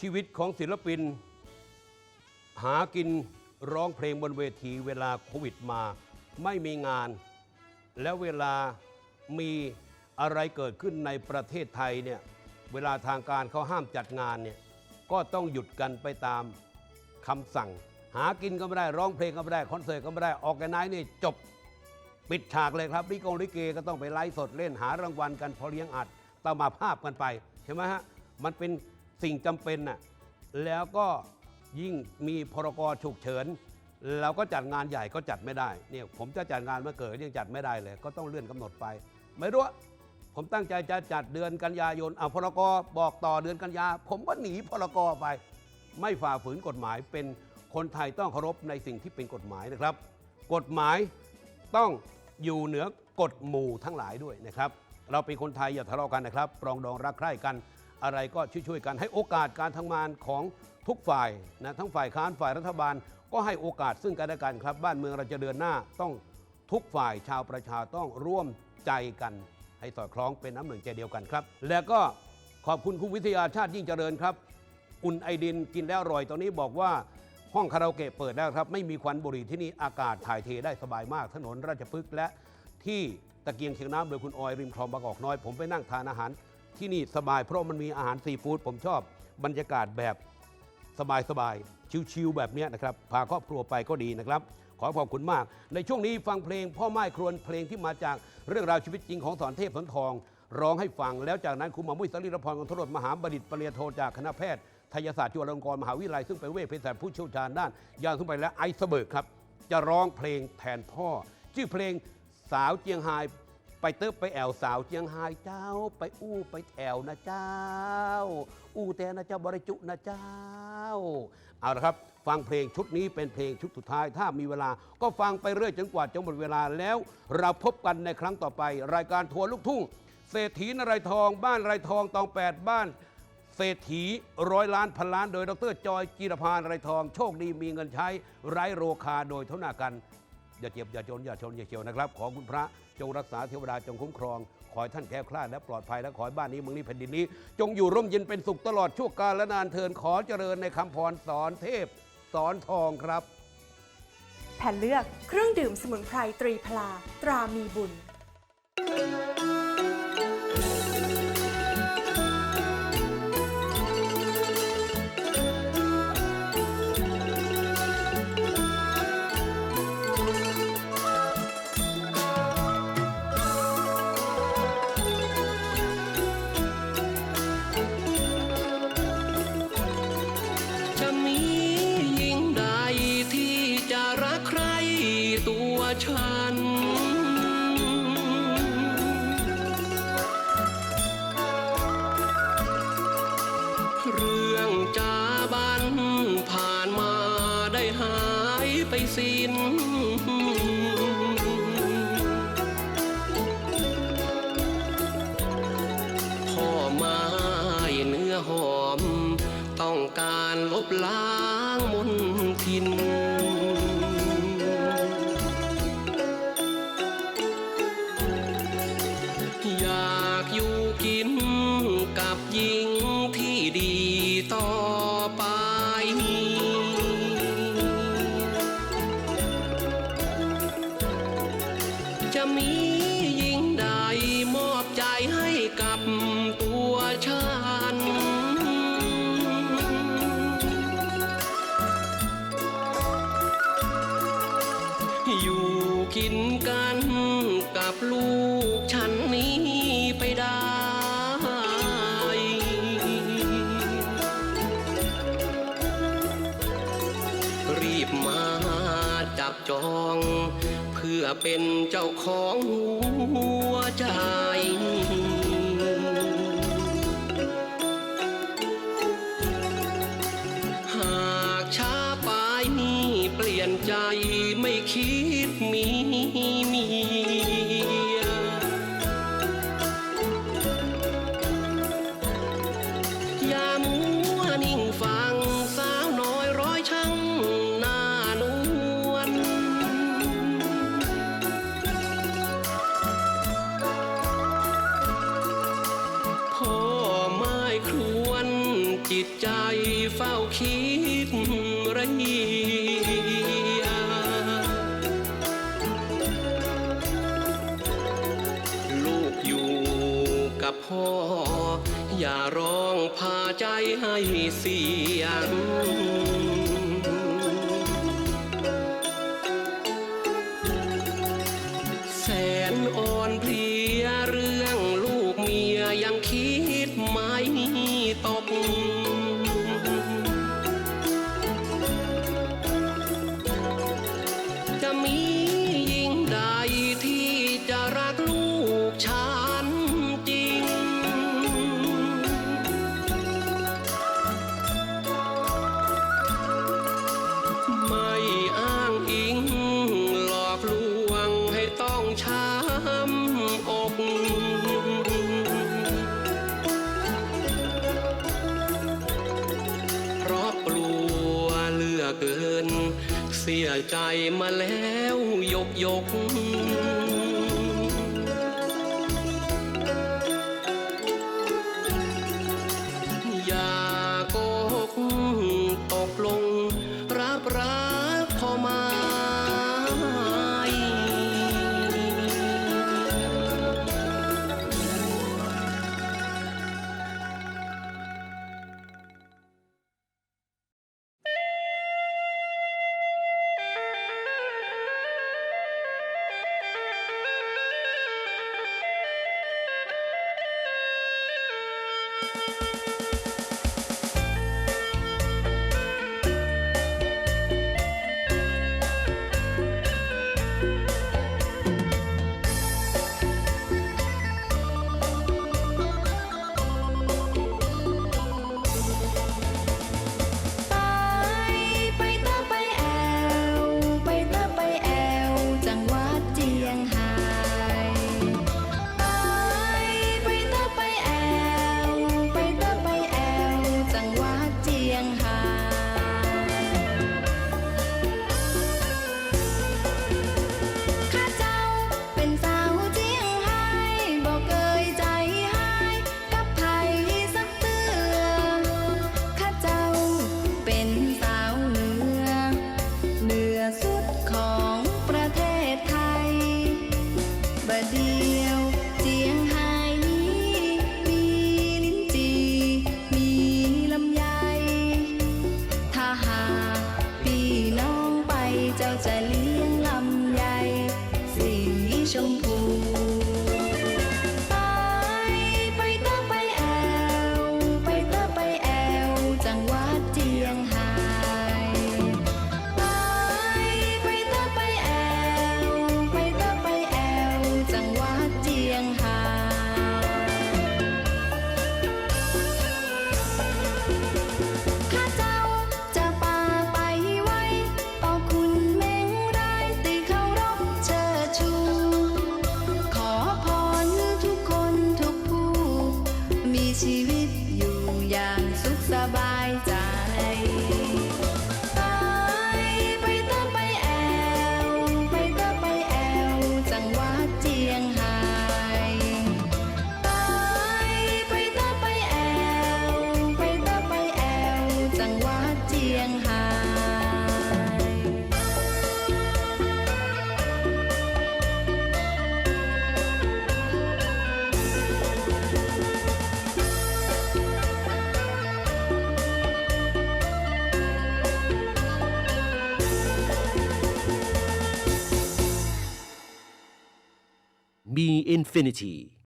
ชีวิตของศิลปิน หากินร้องเพลงบนเวทีเวลาโควิดมา ไม่มีงาน แล้วเวลามีอะไรเกิดขึ้นในประเทศไทยเนี่ยเวลาทางการเขาห้ามจัดงานเนี่ยก็ต้องหยุดกันไปตามคำสั่ง หากินก็ไม่ได้ร้องเพลงก็ไม่ได้คอนเสิร์ตก็ไม่ได้ออกกันไนนี่จบปิดฉากเลยครับลิกงลิเกก็ต้องไปไลฟ์สดเล่นหารางวัลกันพอเลี้ยงอัดตามมาภาพกันไปใช่ไหมฮะมันเป็น สิ่งจำเป็นน่ะแล้วก็ยิ่งมีพรกรฉุกเฉินเราก็จัดงานใหญ่ก็จัดไม่ได้เนี่ยผมจะจัดงานเมื่อเกิดยังจัดไม่ได้เลย ก็ต้องเลื่อนกำหนดไป ไม่รู้ผมตั้งใจจะจัดเดือนกันยายนเอาพรกรบอกต่อเดือนกันยา ผมก็หนีพรกรไป ไม่ฝ่าฝืนกฎหมายเป็นคนไทยต้องเคารพในสิ่งที่เป็นกฎหมายนะครับ กฎหมายต้องอยู่เหนือกฎหมู่ทั้งหลายด้วยนะครับ เราเป็นคนไทยอย่าทะเลาะกันนะครับปรองดองรักใคร่กัน อะไรก็ช่วยๆกันให้โอกาสการทำงานของทุกฝ่ายนะทั้งฝ่ายค้านฝ่ายรัฐบาล ก็ให้โอกาสซึ่งกันและกันครับ บ้านเมืองเราจะเดินหน้าต้องทุกฝ่ายชาวประชาต้องร่วมใจกัน ให้สอดคล้องเป็นน้ำหนึ่งใจเดียวกันครับ แล้วก็ขอบคุณคุณวิทยาชาติยิ่งเจริญครับ อุ่นไอดินกินแล้วอร่อยตอนนี้บอกว่าห้องคาราโอเกะเปิดแล้วครับ ไม่มีควันบุหรี่ที่นี่อากาศถ่ายเทได้สบายมาก ถนนราชพฤกษ์และที่ตะเกียงเชียงน้ำโดยคุณออยริมคลองบางกอกน้อย ผมไปนั่งทานอาหาร ที่นี่สบาย เพราะมันมีอาหารซีฟู้ดผมชอบบรรยากาศแบบสบายๆชิวๆแบบนี้นะครับพาครอบครัวไปก็ดีนะครับขอขอบคุณมาก ในช่วงนี้ฟังเพลง พ่อไม้ครวญเพลงที่มาจากเรื่องราวชีวิตจริงของสอนเทพสนทอง ร้องให้ฟัง แล้วจากนั้นคุณมอมุ้ยสรีรพรกองทรดมหาบัณฑิตปริญโทจากคณะแพทย์ทยศาสตร์จุฬาลงกรณ์มหาวิทยาลัยซึ่งเป็นเวชเภสัชผู้เชี่ยวชาญด้านยาสมุนไพรและไอซ์เบิร์กครับ จะร้องเพลงแทนพ่อ ชื่อเพลงสาวเจียงไฮ ไปเติบไปแอวสาวเจียงไฮ้เจ้า ไปอู้ไปแอวนะเจ้า อู้แต่นะเจ้าบริจุนะเจ้า เอาละครับ ฟังเพลงชุดนี้เป็นเพลงชุดสุดท้าย ถ้ามีเวลาก็ฟังไปเรื่อยจนกว่าจะหมดเวลาแล้ว เราพบกันในครั้งต่อไป รายการทัวร์ลูกทุ่งเศรษฐีนารายทอง บ้านนารายทองตองแปดบ้านเศรษฐีร้อยล้านพันล้านโดยดรจอยจีรพานไรทอง โชคดีมีเงินใช้ไร้โรคาโดยเท่านากัน อย่าเจ็บอย่าจนอย่าชนอย่าเฉียวนะครับ ขอคุณพระจงรักษาเทวดาจงคุ้มครอง ขอให้ท่านแค้วคลาดและปลอดภัยและขอให้บ้านนี้เมืองนี้แผ่นดินนี้ จงอยู่ร่มเย็นเป็นสุขตลอดชั่วกาลและนานเทินขอเจริญในคำพรสอนเทพสอนทองครับ แผ่นเลือกเครื่องดื่มสมุนไพรตรีพลาตรามีบุญ ฉัน เรื่องจาบันผ่านมาได้หายไปสิ้น พ่อไม้เนื้อหอม ต้องการลบล้างมนทิน หญิงที่ดีต่อไป จะมีหญิงใดมอบใจให้กับตัวฉัน อยู่กินกันกับลูกฉัน บจอง เพื่อเป็นเจ้าของหัวใจหากช้าไปนี่เปลี่ยนใจไม่คิดมีมี เฝ้าคิดระยีลูกอยู่กับพ่อ อย่าร้องพาใจให้เสียงแสนอ่อนเพลียเรื่องลูกเมียยังคิด เสียใจมาแล้วยกยก be infinity.